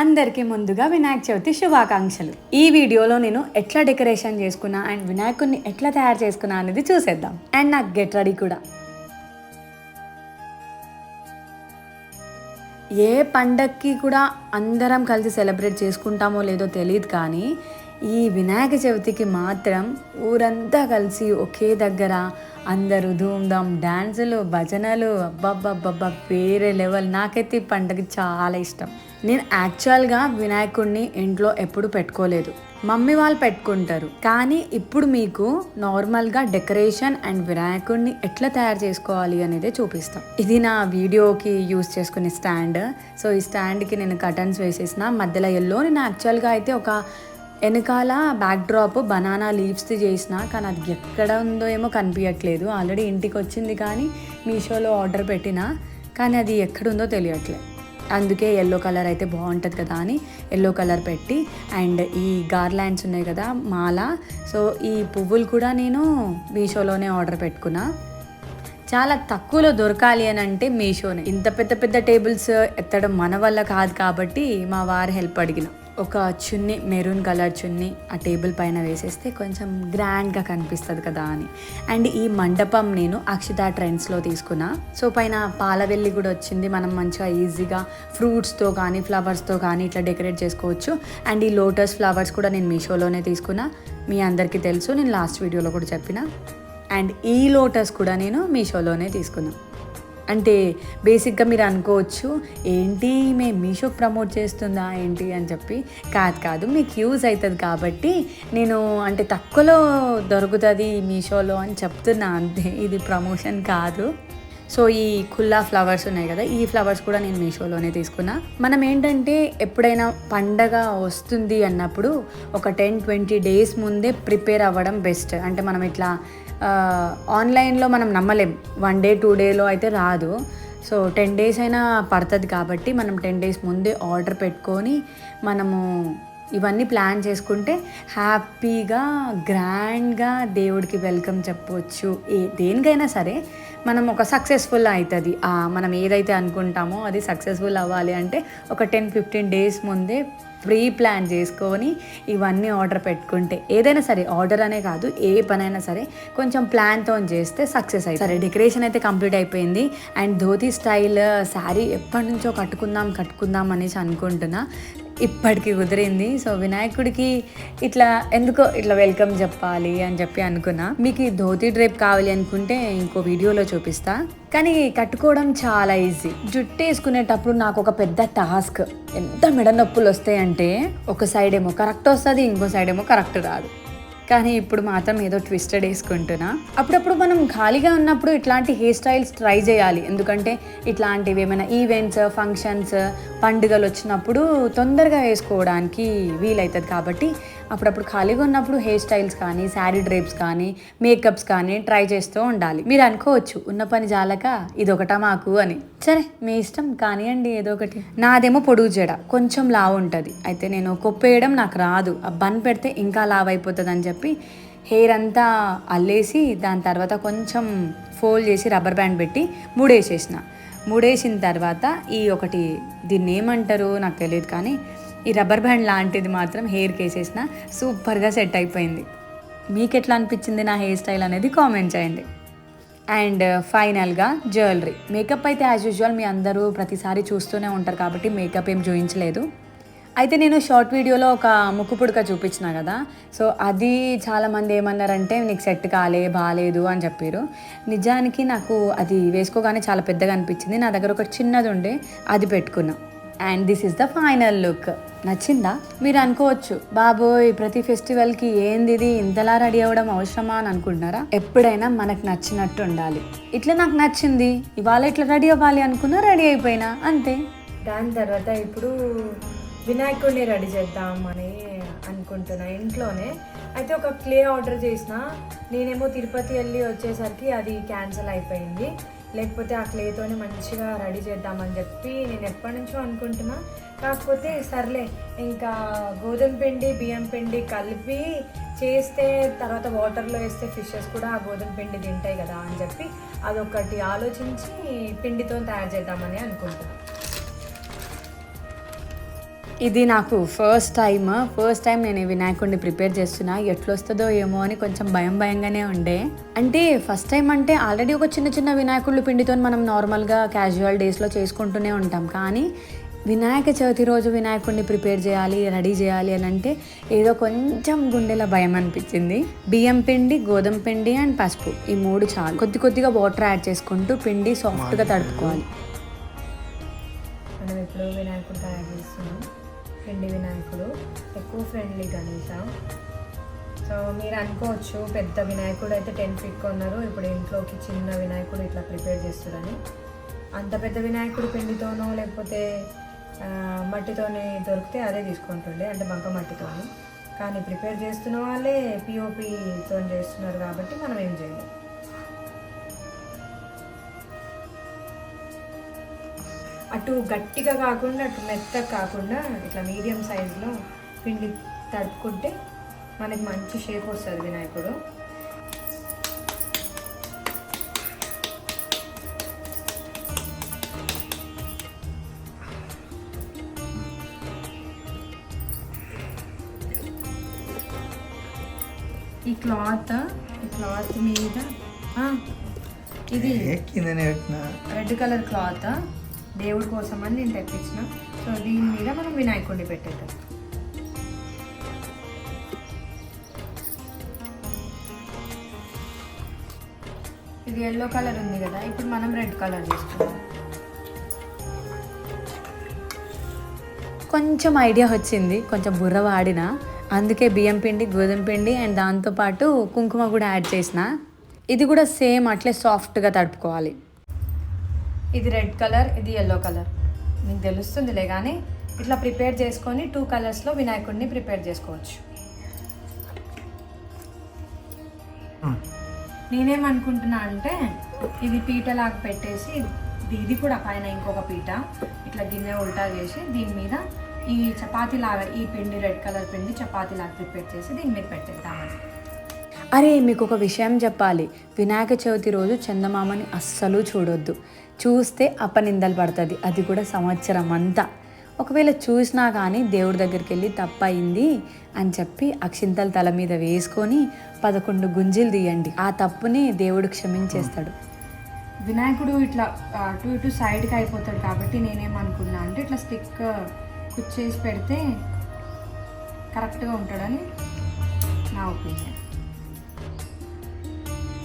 అందరికీ ముందుగా వినాయక చవితి శుభాకాంక్షలు. ఈ వీడియోలో నేను ఎట్లా డెకరేషన్ చేసుకున్నా అండ్ వినాయకుడిని ఎట్లా తయారు చేసుకున్నా అనేది చూసేద్దాం. అండ్ నాకు గెట్ రెడీ కూడా. ఏ పండక్కి కూడా అందరం కలిసి సెలబ్రేట్ చేసుకుంటామో లేదో తెలియదు కానీ ఈ వినాయక చవితికి మాత్రం ఊరంతా కలిసి ఒకే దగ్గర అందరూ ధూమ్ధామ్ డ్యాన్సులు భజనలు అబ్బబ్బబ్బబ్బా వేరే లెవెల్. నాకైతే ఈ పండగ చాలా ఇష్టం. నేను యాక్చువల్గా వినాయకుడిని ఇంట్లో ఎప్పుడు పెట్టుకోలేదు. మమ్మీ వాళ్ళు పెట్టుకుంటారు. కానీ ఇప్పుడు మీకు నార్మల్గా డెకరేషన్ అండ్ వినాయకుడిని ఎట్లా తయారు చేసుకోవాలి అనేది చూపిస్తాం. ఇది నా వీడియోకి యూస్ చేసుకునే స్టాండ్. సో ఈ స్టాండ్కి నేను కటన్స్ వేసేసిన. మధ్యలో ఎల్లో నేను యాక్చువల్గా అయితే ఒక వెనకాల బ్యాక్ డ్రాప్ బనానా లీవ్స్ది చేసిన కానీ అది ఎక్కడ ఉందో ఏమో కనిపించట్లేదు ఆల్రెడీ ఇంటికి వచ్చింది కానీ మీషోలో ఆర్డర్ పెట్టిన కానీ అది ఎక్కడుందో తెలియట్లేదు అందుకే ఎల్లో కలర్ అయితే బాగుంటుంది కదా అని ఎల్లో కలర్ పెట్టి అండ్ ఈ గార్లాండ్స్ ఉన్నాయి కదా మాల. సో ఈ పువ్వులు కూడా నేను మీషోలోనే ఆర్డర్ పెట్టుకున్నా. చాలా తక్కువలో దొరకాలి అని అంటే మీషోనే. ఇంత పెద్ద పెద్ద టేబుల్స్ ఎత్తడం మన వల్ల కాదు కాబట్టి మా వారు హెల్ప్ అడిగిన. ఒక చున్ని మెరూన్ కలర్ చున్ని ఆ టేబుల్ పైన వేసేస్తే కొంచెం గ్రాండ్గా కనిపిస్తుంది కదా అని. అండ్ ఈ మండపం నేను అక్షిత ట్రెండ్స్లో తీసుకున్నా. సో పైన పాలవెల్లి కూడా వచ్చింది. మనం మంచిగా ఈజీగా ఫ్రూట్స్తో కానీ ఫ్లవర్స్తో కానీ ఇట్లా డెకరేట్ చేసుకోవచ్చు. అండ్ ఈ లోటస్ ఫ్లవర్స్ కూడా నేను మీషోలోనే తీసుకున్నా. మీ అందరికీ తెలుసు. నేను లాస్ట్ వీడియోలో కూడా చెప్పిన. అండ్ ఈ లోటస్ కూడా నేను మీషోలోనే తీసుకున్నాను అంటే బేసిక్గా మీరు అనుకోవచ్చు ఏంటి మేము మీషోకి ప్రమోట్ చేస్తుందా ఏంటి అని చెప్పి కాదు కాదు మీకు యూజ్ అవుతుంది కాబట్టి నేను అంటే తక్కువలో దొరుకుతుంది మీషోలో అని చెప్తున్నా అంతే ఇది ప్రమోషన్ కాదు. సో ఈ కుల్లా ఫ్లవర్స్ ఉన్నాయి కదా ఈ ఫ్లవర్స్ కూడా నేను మీషోలోనే తీసుకున్నా. మనం ఏంటంటే ఎప్పుడైనా పండగ వస్తుంది అన్నప్పుడు ఒక టెన్ ట్వంటీ డేస్ ముందే ప్రిపేర్ అవ్వడం బెస్ట్. అంటే మనం ఇట్లా ఆన్లైన్లో మనం నమ్మలేం. వన్ డే టూ డేలో అయితే రాదు. సో టెన్ డేస్ అయినా పడుతుంది కాబట్టి మనం టెన్ డేస్ ముందే ఆర్డర్ పెట్టుకొని మనము ఇవన్నీ ప్లాన్ చేసుకుంటే హ్యాపీగా గ్రాండ్గా దేవుడికి వెల్కమ్ చెప్పవచ్చు ఏ దేనికైనా సరే మనం ఒక సక్సెస్ఫుల్ అవుతుంది. మనం ఏదైతే అనుకుంటామో అది సక్సెస్ఫుల్ అవ్వాలి అంటే ఒక టెన్ ఫిఫ్టీన్ డేస్ ముందే ప్రీ ప్లాన్ చేసుకొని ఇవన్నీ ఆర్డర్ పెట్టుకుంటే ఏదైనా సరే ఆర్డర్ అనే కాదు ఏ పనైనా సరే కొంచెం ప్లాన్తో చేస్తే సక్సెస్ అయ్యి సరే డెకరేషన్ అయితే కంప్లీట్ అయిపోయింది. అండ్ ధోతి స్టైల్ శారీ ఎప్పటి నుంచో కట్టుకుందాం కట్టుకుందాం అనేసి అనుకుంటున్నా. ఇప్పటికి కుదిరింది. సో వినాయకుడికి ఇట్లా ఎందుకో ఇట్లా వెల్కమ్ చెప్పాలి అని చెప్పి అనుకున్నా. మీకు ఈ ధోతి డ్రేప్ కావాలి అనుకుంటే ఇంకో వీడియోలో చూపిస్తా. కానీ కట్టుకోవడం చాలా ఈజీ. జుట్టు వేసుకునేటప్పుడు నాకు ఒక పెద్ద టాస్క్. ఎంత మెడ నొప్పులు వస్తాయంటే ఒక సైడ్ ఏమో కరెక్ట్ వస్తుంది ఇంకో సైడ్ ఏమో కరెక్ట్ రాదు. కానీ ఇప్పుడు మాత్రం ఏదో ట్విస్టెడ్ వేసుకుంటున్నా. అప్పుడప్పుడు మనం ఖాళీగా ఉన్నప్పుడు ఇట్లాంటి హెయిర్ స్టైల్స్ ట్రై చేయాలి. ఎందుకంటే ఇట్లాంటివి ఏమైనా ఈవెంట్స్ ఫంక్షన్స్ పండుగలు వచ్చినప్పుడు తొందరగా వేసుకోవడానికి వీలవుతుంది కాబట్టి అప్పుడప్పుడు ఖాళీగా ఉన్నప్పుడు హెయిర్ స్టైల్స్ కానీ శారీ డ్రేప్స్ కానీ మేకప్స్ కానీ ట్రై చేస్తూ ఉండాలి. మీరు అనుకోవచ్చు ఉన్న పని జాలక ఇదొకటా మాకు అని. సరే మీ ఇష్టం కానివ్వండి ఏదో ఒకటి. నాదేమో పొడుగు జడ కొంచెం లావు ఉంటుంది. అయితే నేను కొప్పేయడం నాకు రాదు. ఆ బన్ పెడితే ఇంకా లావ్ అయిపోతుంది అని చెప్పి హెయిర్ అంతా అల్లేసి దాని తర్వాత కొంచెం ఫోల్డ్ చేసి రబ్బర్ బ్యాండ్ పెట్టి మూడేసేసిన. మూడేసిన తర్వాత ఈ ఒకటి దీన్ని ఏమంటారు నాకు తెలియదు కానీ ఈ రబ్బర్ బ్యాండ్ లాంటిది మాత్రం హెయిర్కి వేసేసిన సూపర్గా సెట్ అయిపోయింది. మీకు ఎట్లా అనిపించింది నా హెయిర్ స్టైల్ అనేది కామెంట్ చేయండి. అండ్ uh, ఫైనల్గా జ్యువెలరీ. మేకప్ అయితే యాజ్ యూజువల్ మీ అందరూ ప్రతిసారి చూస్తూనే ఉంటారు కాబట్టి మేకప్ ఏం చూపించలేదు అయితే నేను షార్ట్ వీడియోలో ఒక ముక్కు పుడక చూపించిన కదా. సో అది చాలామంది ఏమన్నారంటే నీకు సెట్ కాలే బాగాలేదు అని చెప్పారు. నిజానికి నాకు అది వేసుకోగానే చాలా పెద్దగా అనిపించింది. నా దగ్గర ఒక చిన్నది ఉండే అది పెట్టుకున్నా. And this is the final look నచ్చిందా? మీరు అనుకోవచ్చు. బాబోయ్ ప్రతి ఫెస్టివల్కి ఏంది ఇది? ఇంతలా రెడీ అవ్వడం అవసరమా అని అనుకుంటున్నారా? ఎప్పుడైనా మనకు నచ్చినట్టు ఉండాలి. ఇట్లా నాకు నచ్చింది. ఇవాళ ఇట్లా రెడీ అవ్వాలి అనుకున్నా రెడీ అయిపోయినా. అంతే. దాని తర్వాత ఇప్పుడు వినాయకుడిని రెడీ చేద్దామని అనుకుంటున్నా ఇంట్లోనే. అయితే ఒక క్లే ఆర్డర్ చేసిన నేనేమో తిరుపతి వెళ్ళి వచ్చేసరికి అది క్యాన్సిల్ అయిపోయింది. లేకపోతే ఆ క్లేతోనే మంచిగా రెడీ చేద్దామని చెప్పి నేను ఎప్పటి నుంచో అనుకుంటున్నా. కాకపోతే సర్లే ఇంకా గోధుమ పిండి బియ్యం పిండి కలిపి చేస్తే తర్వాత వాటర్లో వేస్తే ఫిషెస్ కూడా ఆ గోధుమ పిండి తింటాయి కదా అని చెప్పి అదొకటి ఆలోచించి పిండితో తయారు చేద్దామని అనుకుంటున్నాను ఇది నాకు ఫస్ట్ టైం ఫస్ట్ టైం నేను ఈ వినాయకుడిని ప్రిపేర్ చేస్తున్నా. ఎట్లొస్తుందో ఏమో అని కొంచెం భయం భయంగానే ఉండే. అంటే ఫస్ట్ టైం అంటే ఆల్రెడీ ఒక చిన్న చిన్న వినాయకుళ్ళు పిండితో మనం నార్మల్గా క్యాజువల్ డేస్లో చేసుకుంటూనే ఉంటాం. కానీ వినాయక చవితి రోజు వినాయకుడిని ప్రిపేర్ చేయాలి రెడీ చేయాలి అని అంటే ఏదో కొంచెం గుండెల భయం అనిపించింది. బియ్యం పిండి గోధుమ పిండి అండ్ పసుపు. ఈ మూడు చాలు. కొద్ది కొద్దిగా వాటర్ యాడ్ చేసుకుంటూ పిండి సాఫ్ట్గా తడుపుకోవాలి. మనం ఇప్పుడు వినాయకుడు తయారు చేస్తున్నాం. పిండి వినాయకుడు ఎక్కువ ఫ్రెండ్లీ గణేష. సో మీరు అనుకోవచ్చు పెద్ద వినాయకుడు అయితే టెన్ ఫీట్ కొన్నారు. ఇప్పుడు ఇంట్లోకి చిన్న వినాయకుడు ఇట్లా ప్రిపేర్ చేస్తారని. అంత పెద్ద వినాయకుడు పిండితోనో లేకపోతే మట్టితోనే దొరికితే అదే తీసుకుంటుండే అంటే బంక మట్టితోని. కానీ ప్రిపేర్ చేస్తున్న వాళ్ళే పిఓపితో చేస్తున్నారు కాబట్టి మనం ఏం చేయలేము అటు గట్టిగా కాకుండా అటు మెత్తగా కాకుండా ఇట్లా మీడియం సైజులో పిండి తడుపుకుంటే మనకి మంచి షేప్ వస్తుంది వినాయకుడు. ఈ క్లాత్ ఈ క్లాత్ మీద ఇది రెడ్ కలర్ క్లాత్. దేవుడి కోసం అని నేను తెప్పించిన. సో దీని మీద మనం వినాయకుడిని పెట్టేద్దాం. ఇది ఎల్లో కలర్ ఉంది కదా ఇప్పుడు మనం రెడ్ కలర్ తీసుకుందాం. కొంచెం ఐడియా వచ్చింది కొంచెం బుర్ర వాడిన. అందుకే బియ్యం పిండి గోధుమ పిండి అండ్ దాంతోపాటు కుంకుమ కూడా యాడ్ చేసిన. ఇది కూడా సేమ్ అట్లే సాఫ్ట్గా తడుపుకోవాలి. ఇది రెడ్ కలర్ ఇది ఎల్లో కలర్. మీకు తెలుస్తుందిలే కానీ ఇట్లా ప్రిపేర్ చేసుకొని టూ కలర్స్లో వినాయకుడిని ప్రిపేర్ చేసుకోవచ్చు. నేనేమనుకుంటున్నా అంటే ఇది పీటలాగా పెట్టేసి ఇది- కూడా పైన ఇంకొక పీట ఇట్లా గిన్నె ఉల్టా చేసి దీని మీద ఈ చపాతీ లాగా ఈ పిండి రెడ్ కలర్ పిండి చపాతీ లాగా ప్రిపేర్ చేసి దీని మీద పెట్టేద్దామని. అరే మీకు ఒక విషయం చెప్పాలి. వినాయక చవితి రోజు చందమామని అస్సలు చూడొద్దు. చూస్తే అపనిందలు పడుతుంది. అది కూడా సంవత్సరం అంతా ఒకవేళ చూసినా కానీ దేవుడి దగ్గరికి వెళ్ళి తప్పయింది అని చెప్పి అక్షింతలు తల మీద వేసుకొని పదకొండు గుంజీలు తీయండి. ఆ తప్పుని దేవుడు క్షమించేస్తాడు. వినాయకుడు ఇట్లా అటు ఇటు సైడ్కి అయిపోతాడు కాబట్టి నేనేమనుకున్నా. అంటే ఇట్లా స్టిక్ కుచ్చేసి పెడితే కరెక్ట్గా ఉంటాడని నా ఒపీనియన్.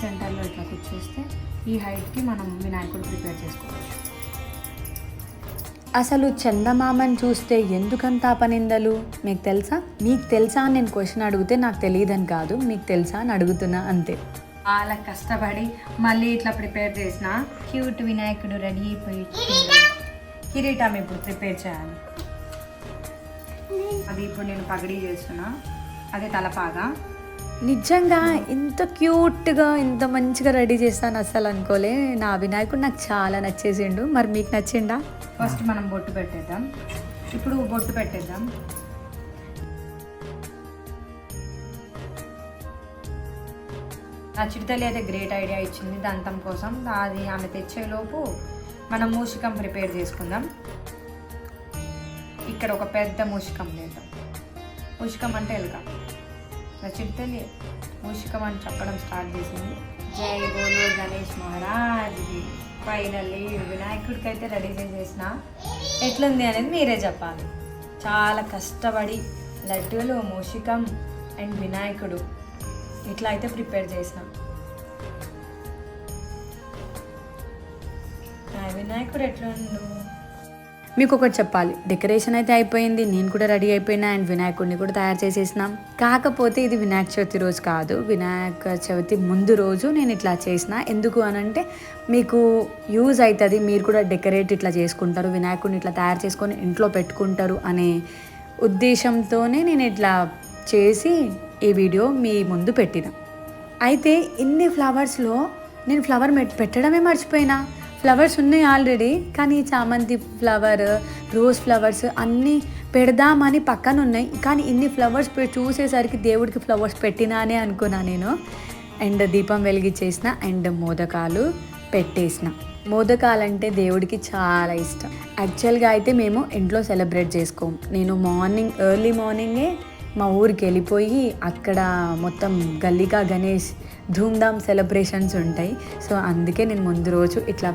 సెంటర్లో ఇట్లా కుచ్చేస్తే ఈ హైట్కి మనం వినాయకుడు ప్రిపేర్ చేసుకోవచ్చు. అసలు చందమామని చూస్తే ఎందుకంత అపనిందలు? మీకు తెలుసా? మీకు తెలుసా అని నేను క్వశ్చన్ అడిగితే నాకు తెలియదని కాదు మీకు తెలుసా అని అడుగుతున్నా అంతే. చాలా కష్టపడి మళ్ళీ ఇట్లా ప్రిపేర్ చేసిన క్యూట్ వినాయకుడు రెడీ అయిపోయి కిరీటం ఇప్పుడు ప్రిపేర్ చేయాలి. అది ఇప్పుడు నేను పగడీ చేస్తున్నా. అదే తలపాగా. నిజంగా ఇంత క్యూట్గా ఇంత మంచిగా రెడీ చేస్తాను అసలు అనుకోలే. నా వినాయకుడు నాకు చాలా నచ్చేసిండు. మరి మీకు నచ్చిండా ఫస్ట్ మనం బొట్టు పెట్టేద్దాం. ఇప్పుడు బొట్టు పెట్టేద్దాం. నా చిరుతల్లి అయితే గ్రేట్ ఐడియా ఇచ్చింది దంతం కోసం. అది ఆమె తెచ్చేలోపు మనం మూషికం ప్రిపేర్ చేసుకుందాం. ఇక్కడ ఒక పెద్ద మూషికం లేదా మూషికం అంటే ఎలుక. నా చిరుతల్లి మూషికం అని చెప్పడం స్టార్ట్ చేసింది. జై బోలో గణేష్ మహారాజ్. ఫైనల్లీ వినాయకుడికి అయితే రెడీ చేసేసిన ఎట్లుంది అనేది మీరే చెప్పాలి. చాలా కష్టపడి లడ్డూలు మూషికం అండ్ వినాయకుడు ఇట్లా అయితే ప్రిపేర్ చేసిన. నా వినాయకుడు ఎట్లుండు? మీకు ఒకటి చెప్పాలి. డెకరేషన్ అయితే అయిపోయింది నేను కూడా రెడీ అయిపోయినా అండ్ వినాయకుడిని కూడా తయారు చేసేసినాం. కాకపోతే ఇది వినాయక చవితి రోజు కాదు. వినాయక చవితి ముందు రోజు నేను ఇట్లా చేసిన. ఎందుకు అని అంటే మీకు యూజ్ అవుతుంది మీరు కూడా డెకరేట్ ఇట్లా చేసుకుంటారు వినాయకుడిని ఇట్లా తయారు చేసుకొని ఇంట్లో పెట్టుకుంటారు అనే ఉద్దేశంతోనే నేను ఇట్లా చేసి ఈ వీడియో మీ ముందు పెట్టిన. అయితే ఇన్ని ఫ్లవర్స్లో నేను ఫ్లవర్ పెట్టడమే మర్చిపోయినా. ఫ్లవర్స్ ఉన్నాయి ఆల్రెడీ కానీ చామంతి ఫ్లవర్ రోజ్ ఫ్లవర్స్ అన్నీ పెడదామని పక్కన ఉన్నాయి కానీ ఇన్ని ఫ్లవర్స్ చూసేసరికి దేవుడికి ఫ్లవర్స్ పెట్టినానే అనుకున్నా నేను. అండ్ దీపం వెలిగించేసిన అండ్ మోదకాలు పెట్టేసిన. మోదకాలంటే దేవుడికి చాలా ఇష్టం. యాక్చువల్గా అయితే మేము ఇంట్లో సెలబ్రేట్ చేసుకోం నేను మార్నింగ్ ఎర్లీ మార్నింగే మా ఊరికి వెళ్ళిపోయి అక్కడ మొత్తం గల్లికా గణేష్ ధూమ్ధామ్ సెలబ్రేషన్స్ ఉంటాయి. సో అందుకే నేను ముందు రోజు ఇట్లా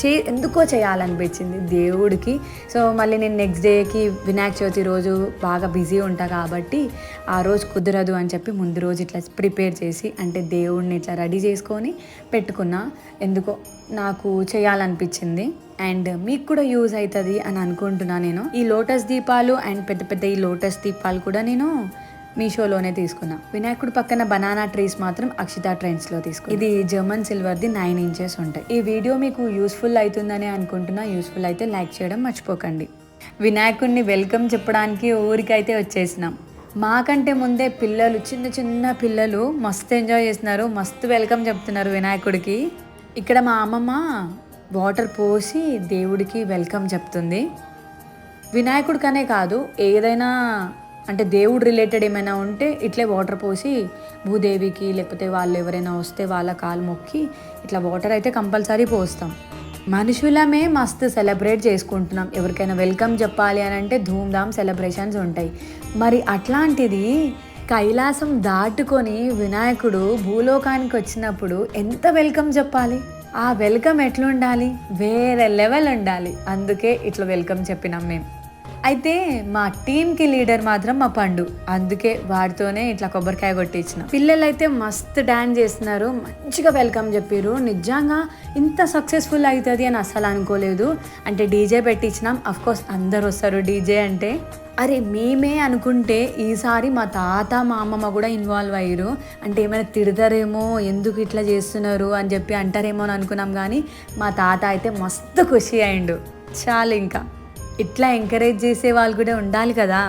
చే ఎందుకో చేయాలనిపించింది దేవుడికి. సో మళ్ళీ నేను నెక్స్ట్ డేకి వినాయక చవితి రోజు బాగా బిజీ ఉంటా కాబట్టి ఆ రోజు కుదరదు అని చెప్పి ముందు రోజు ఇట్లా ప్రిపేర్ చేసి అంటే దేవుడిని ఇట్లా రెడీ చేసుకొని పెట్టుకున్నా. ఎందుకో నాకు చేయాలనిపించింది. అండ్ మీకు కూడా యూజ్ అవుతుంది అని అనుకుంటున్నా నేను. ఈ లోటస్ దీపాలు అండ్ పెద్ద పెద్ద ఈ లోటస్ దీపాలు కూడా నేను మీషోలోనే తీసుకున్నా. వినాయకుడు పక్కన బనానా ట్రీస్ మాత్రం అక్షిత ట్రెండ్స్లో తీసుకున్నా. ఇది జర్మన్ సిల్వర్ది నైన్ ఇంచెస్ ఉంటాయి. ఈ వీడియో మీకు యూస్ఫుల్ అవుతుందని అనుకుంటున్నా. యూస్ఫుల్ అయితే లైక్ చేయడం మర్చిపోకండి. వినాయకుడిని వెల్కమ్ చెప్పడానికి ఊరికైతే వచ్చేసినాం. మాకంటే ముందే పిల్లలు చిన్న చిన్న పిల్లలు మస్తు ఎంజాయ్ చేస్తున్నారు. మస్తు వెల్కమ్ చెప్తున్నారు వినాయకుడికి. ఇక్కడ మా అమ్మమ్మ వాటర్ పోసి దేవుడికి వెల్కమ్ చెప్తుంది. వినాయకుడికనే కాదు ఏదైనా అంటే దేవుడు రిలేటెడ్ ఏమైనా ఉంటే ఇట్లే వాటర్ పోసి భూదేవికి లేకపోతే వాళ్ళు ఎవరైనా వస్తే వాళ్ళ కాలు మొక్కి ఇట్లా వాటర్ అయితే కంపల్సరీ పోస్తాం. మనుషులమే మస్తు సెలబ్రేట్ చేసుకుంటున్నాం. ఎవరికైనా వెల్కమ్ చెప్పాలి అని అంటే ధూమ్ధామ్ సెలబ్రేషన్స్ ఉంటాయి. మరి అట్లాంటిది కైలాసం దాటుకొని వినాయకుడు భూలోకానికి వచ్చినప్పుడు ఎంత వెల్కమ్ చెప్పాలి? ఆ వెల్కమ్ ఎట్లుండాలి? వేరే లెవెల్ ఉండాలి. అందుకే ఇట్లా వెల్కమ్ చెప్పినాం మేము అయితే మా టీంకి లీడర్ మాత్రం మా పండు. అందుకే వాడితోనే ఇట్లా కొబ్బరికాయ కొట్టించిన. పిల్లలైతే మస్తు డాన్స్ చేస్తున్నారు. మంచిగా వెల్కమ్ చెప్పారు నిజంగా ఇంత సక్సెస్ఫుల్ అవుతుంది అని అసలు అనుకోలేదు. అంటే డీజే పెట్టించినాం. అఫ్కోర్స్ అందరు వస్తారు డీజే అంటే. అరే మేమే అనుకుంటే ఈసారి మా తాత మా అమ్మమ్మ కూడా ఇన్వాల్వ్ అయ్యారు అంటే ఏమైనా తిడతారేమో ఎందుకు ఇట్లా చేస్తున్నారు అని చెప్పి అంటారేమో అని అనుకున్నాం కానీ మా తాత అయితే మస్తు ఖుషి అయిండు చాలు ఇంకా. ఇట్లా ఎంకరేజ్ చేసే వాళ్ళు కూడా ఉండాలి కదా.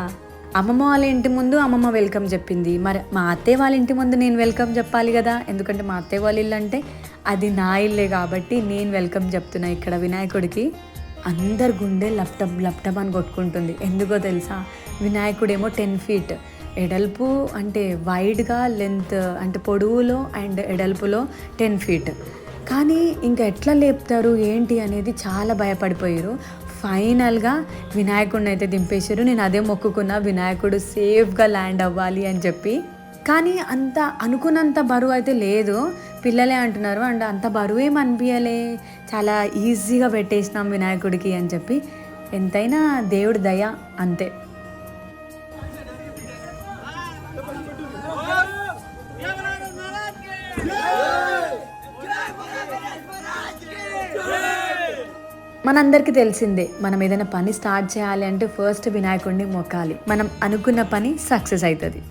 అమ్మమ్మ వాళ్ళ ఇంటి ముందు అమ్మమ్మ వెల్కమ్ చెప్పింది. మరి మా అత్తయ్య వాళ్ళ ఇంటి ముందు నేను వెల్కమ్ చెప్పాలి కదా. ఎందుకంటే మా అత్తయ్య వాళ్ళ ఇల్లు అంటే అది నా ఇల్లే కాబట్టి నేను వెల్కమ్ చెప్తున్నా ఇక్కడ వినాయకుడికి. అందరు గుండె లప్టప్ లప్టప్ అని కొట్టుకుంటుంది. ఎందుకో తెలుసా? వినాయకుడేమో టెన్ ఫీట్ ఎడల్పు అంటే వైడ్గా లెంత్ అంటే పొడవులో అండ్ ఎడల్పులో టెన్ ఫీట్ కానీ ఇంకా ఎట్లా లేపుతారు ఏంటి అనేది చాలా భయపడిపోయారు. ఫైనల్గా వినాయకుడిని అయితే దింపేశారు. నేను అదే మొక్కుకున్నా వినాయకుడు సేఫ్గా ల్యాండ్ అవ్వాలి అని చెప్పి. కానీ అంత అనుకున్నంత బరువు అయితే లేదు. పిల్లలే అంటున్నారు. అండ్ అంత బరువు ఏం అనిపించలే చాలా ఈజీగా పెట్టేసినాం వినాయకుడికి అని చెప్పి. ఎంతైనా దేవుడి దయ అంతే. మనందరికీ తెలిసిందే మనం ఏదైనా పని స్టార్ట్ చేయాలి అంటే ఫస్ట్ వినాయకుడిని మొక్కాలి. మనం అనుకున్న పని సక్సెస్ అవుతుంది.